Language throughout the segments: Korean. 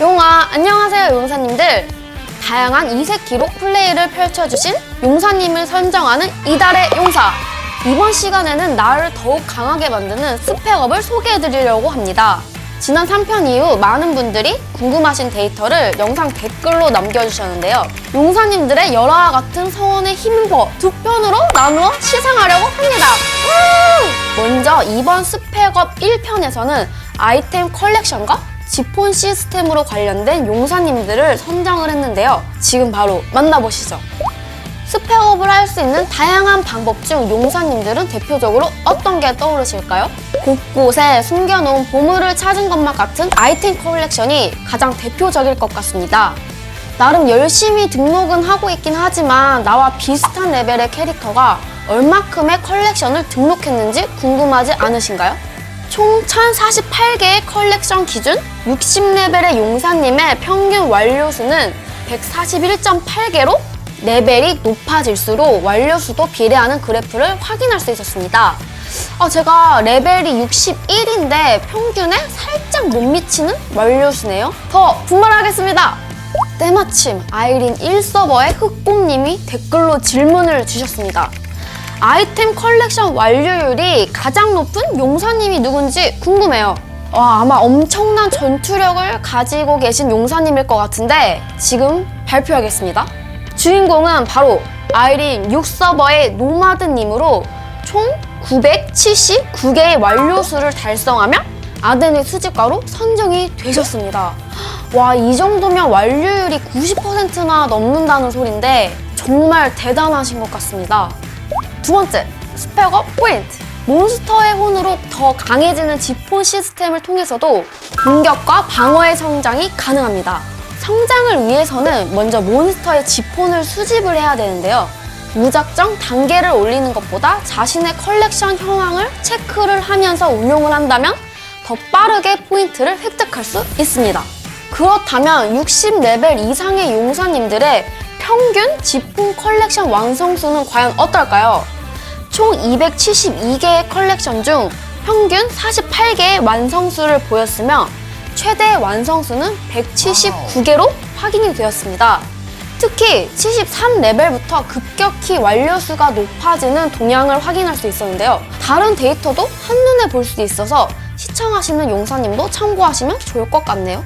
용아, 안녕하세요, 용사님들. 다양한 이색 기록 플레이를 펼쳐주신 용사님을 선정하는 이달의 용사. 이번 시간에는 나를 더욱 강하게 만드는 스펙업을 소개해드리려고 합니다. 지난 3편 이후 많은 분들이 궁금하신 데이터를 영상 댓글로 남겨주셨는데요. 용사님들의 열화와 같은 성원에 힘입어 두 편으로 나누어 시상하려고 합니다. 우! 먼저 이번 스펙업 1편에서는 아이템 컬렉션과 지폰 시스템으로 관련된 용사님들을 선정을 했는데요. 지금 바로 만나보시죠. 스펙업을 할 수 있는 다양한 방법 중 용사님들은 대표적으로 어떤 게 떠오르실까요? 곳곳에 숨겨놓은 보물을 찾은 것만 같은 아이템 컬렉션이 가장 대표적일 것 같습니다. 나름 열심히 등록은 하고 있긴 하지만 나와 비슷한 레벨의 캐릭터가 얼마큼의 컬렉션을 등록했는지 궁금하지 않으신가요? 총 1048개의 컬렉션 기준 60레벨의 용사님의 평균 완료수는 141.8개로 레벨이 높아질수록 완료수도 비례하는 그래프를 확인할 수 있었습니다. 아, 제가 레벨이 61인데 평균에 살짝 못 미치는 완료수네요. 더 분발하겠습니다. 때마침 아이린 1서버의 흑곰님이 댓글로 질문을 주셨습니다. 아이템 컬렉션 완료율이 가장 높은 용사님이 누군지 궁금해요. 와, 아마 엄청난 전투력을 가지고 계신 용사님일 것 같은데 지금 발표하겠습니다. 주인공은 바로 아이린 6서버의 노마드님으로 총 979개의 완료수를 달성하며 아덴의 수집가로 선정이 되셨습니다. 와, 이 정도면 완료율이 90%나 넘는다는 소린데 정말 대단하신 것 같습니다. 두 번째, 스펙업 포인트. 몬스터의 혼으로 더 강해지는 지폰 시스템을 통해서도 공격과 방어의 성장이 가능합니다. 성장을 위해서는 먼저 몬스터의 지폰을 수집을 해야 되는데요. 무작정 단계를 올리는 것보다 자신의 컬렉션 형황을 체크를 하면서 운용을 한다면 더 빠르게 포인트를 획득할 수 있습니다. 그렇다면 60레벨 이상의 용사님들의 평균 지폰 컬렉션 완성수는 과연 어떨까요? 총 272개의 컬렉션 중 평균 48개의 완성수를 보였으며 최대 완성수는 179개로 확인이 되었습니다. 특히 73레벨부터 급격히 완료수가 높아지는 동향을 확인할 수 있었는데요. 다른 데이터도 한눈에 볼 수 있어서 시청하시는 용사님도 참고하시면 좋을 것 같네요.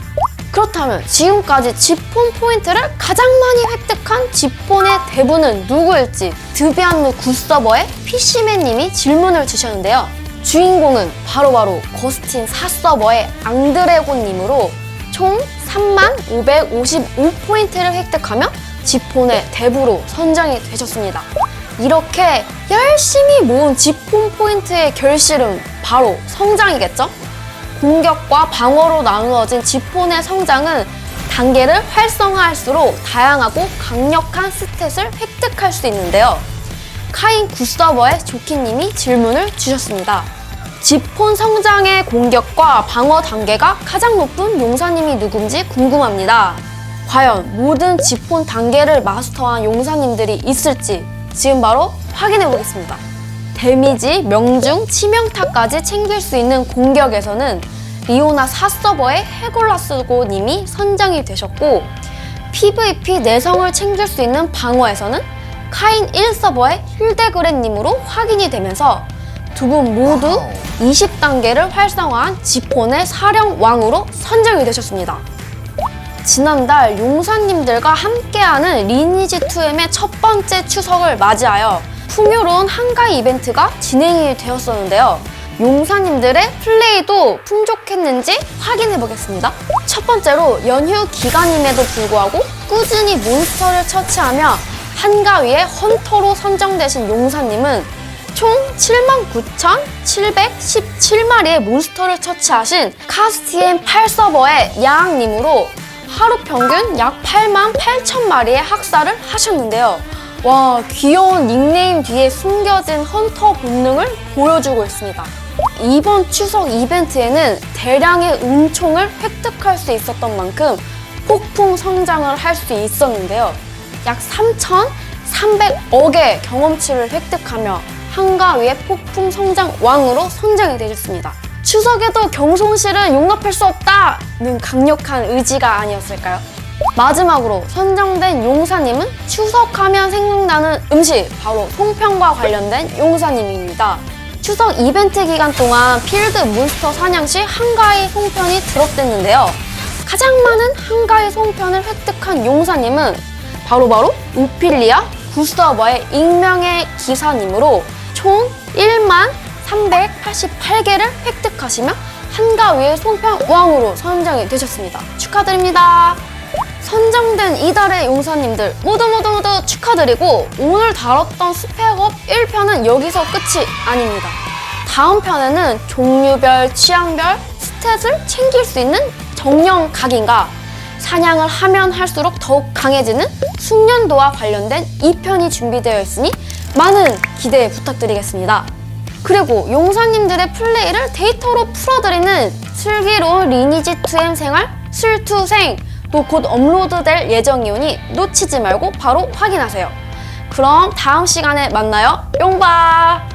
그렇다면 지금까지 지폰 포인트를 가장 많이 획득한 지폰의 대부는 누구일지 드비안누 굿서버의 PC맨님이 질문을 주셨는데요. 주인공은 바로 바로 거스틴 4서버의 앙드레곤님으로 총 3555포인트를 획득하며 지폰의 대부로 선정이 되셨습니다. 이렇게 열심히 모은 지폰 포인트의 결실은 바로 성장이겠죠? 공격과 방어로 나누어진 지폰의 성장은 단계를 활성화할수록 다양하고 강력한 스탯을 획득할 수 있는데요. 카인 굿서버의 조키님이 질문을 주셨습니다. 지폰 성장의 공격과 방어 단계가 가장 높은 용사님이 누군지 궁금합니다. 과연 모든 지폰 단계를 마스터한 용사님들이 있을지 지금 바로 확인해 보겠습니다. 데미지, 명중, 치명타까지 챙길 수 있는 공격에서는 리오나 4서버의 헤골라스고 님이 선정이 되셨고 PVP 내성을 챙길 수 있는 방어에서는 카인 1서버의 힐데그렌 님으로 확인이 되면서 두 분 모두 20단계를 활성화한 지폰의 사령왕으로 선정이 되셨습니다. 지난달 용사님들과 함께하는 리니지 2M의 첫 번째 추석을 맞이하여 풍요로운 한가위 이벤트가 진행이 되었었는데요. 용사님들의 플레이도 풍족했는지 확인해 보겠습니다. 첫 번째로 연휴 기간임에도 불구하고 꾸준히 몬스터를 처치하며 한가위의 헌터로 선정되신 용사님은 총 79,717마리의 몬스터를 처치하신 카스티엔 8서버의 야앙님으로 하루 평균 약 8만 8천 마리의 학살을 하셨는데요. 와, 귀여운 닉네임 뒤에 숨겨진 헌터 본능을 보여주고 있습니다. 이번 추석 이벤트에는 대량의 은총을 획득할 수 있었던 만큼 폭풍 성장을 할 수 있었는데요. 약 3,300억의 경험치를 획득하며 한가위의 폭풍 성장 왕으로 선정이 되셨습니다. 추석에도 경손실은 용납할 수 없다는 강력한 의지가 아니었을까요? 마지막으로 선정된 용사님은 추석하면 생각나는 음식 바로 송편과 관련된 용사님입니다. 추석 이벤트 기간 동안 필드 몬스터 사냥 시 한가위 송편이 드롭됐는데요. 가장 많은 한가위 송편을 획득한 용사님은 바로바로 우필리아 구서버의 익명의 기사님으로 총 1만 388개를 획득하시며 한가위의 송편 왕으로 선정이 되셨습니다. 축하드립니다. 선정된 이달의 용사님들 모두 모두 모두 축하드리고 오늘 다뤘던 스펙업 1편은 여기서 끝이 아닙니다. 다음 편에는 종류별, 취향별, 스탯을 챙길 수 있는 정령 각인과 사냥을 하면 할수록 더욱 강해지는 숙련도와 관련된 2편이 준비되어 있으니 많은 기대 부탁드리겠습니다. 그리고 용사님들의 플레이를 데이터로 풀어드리는 슬기로운 리니지 2M 생활 슬투생 또 곧 업로드될 예정이오니 놓치지 말고 바로 확인하세요. 그럼 다음 시간에 만나요. 용바!